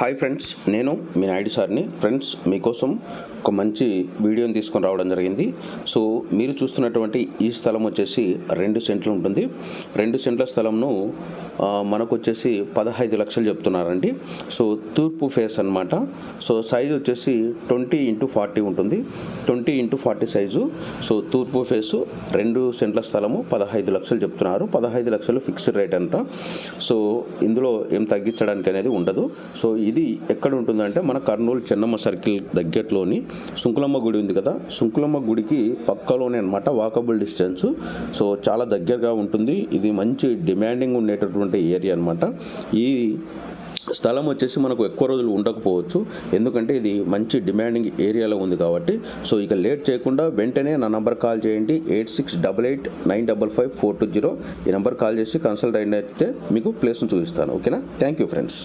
Hi friends నేను మీ నాయుడు సార్ని. Friends మీకోసం ఒక మంచి వీడియోని తీసుకొని రావడం జరిగింది. సో మీరు చూస్తున్నటువంటి ఈ స్థలం వచ్చేసి రెండు సెంట్లు ఉంటుంది. రెండు సెంట్ల స్థలంను మనకు వచ్చేసి పదహైదు లక్షలు చెప్తున్నారండి. సో తూర్పు ఫేస్ అన్నమాట. సో సైజ్ వచ్చేసి ట్వంటీ ఇంటూ ఫార్టీ ఉంటుంది. Twenty into forty size. So తూర్పు ఫేసు రెండు సెంట్ల స్థలము పదహైదు లక్షలు చెప్తున్నారు. పదహైదు లక్షలు ఫిక్స్డ్ రేట్ అంట. సో ఇందులో ఏం తగ్గించడానికి అనేది ఉండదు. సో ఇది ఎక్కడ ఉంటుందంటే మన కర్నూలు చెన్నమ్మ సర్కిల్ దగ్గరలోని సుంకులమ్మ గుడి ఉంది కదా. సుంకులమ్మ గుడికి పక్కలోనే అనమాట వాకబుల్ డిస్టెన్స్ సో చాలా దగ్గరగా ఉంటుంది. ఇది మంచి డిమాండింగ్ ఉండేటటువంటి ఏరియా అనమాట ఈ స్థలం వచ్చేసి మనకు ఎక్కువ రోజులు ఉండకపోవచ్చు. ఎందుకంటే ఇది మంచి డిమాండింగ్ ఏరియాలో ఉంది కాబట్టి. సో ఇక లేట్ చేయకుండా వెంటనే నా నంబర్ కాల్ చేయండి. Eight six double eight nine double five four two zero ఈ నెంబర్ కాల్ చేసి కన్సల్ట్ అయినట్లయితే మీకు ప్లేస్ను చూపిస్తాను. ఓకేనా థ్యాంక్ యూ ఫ్రెండ్స్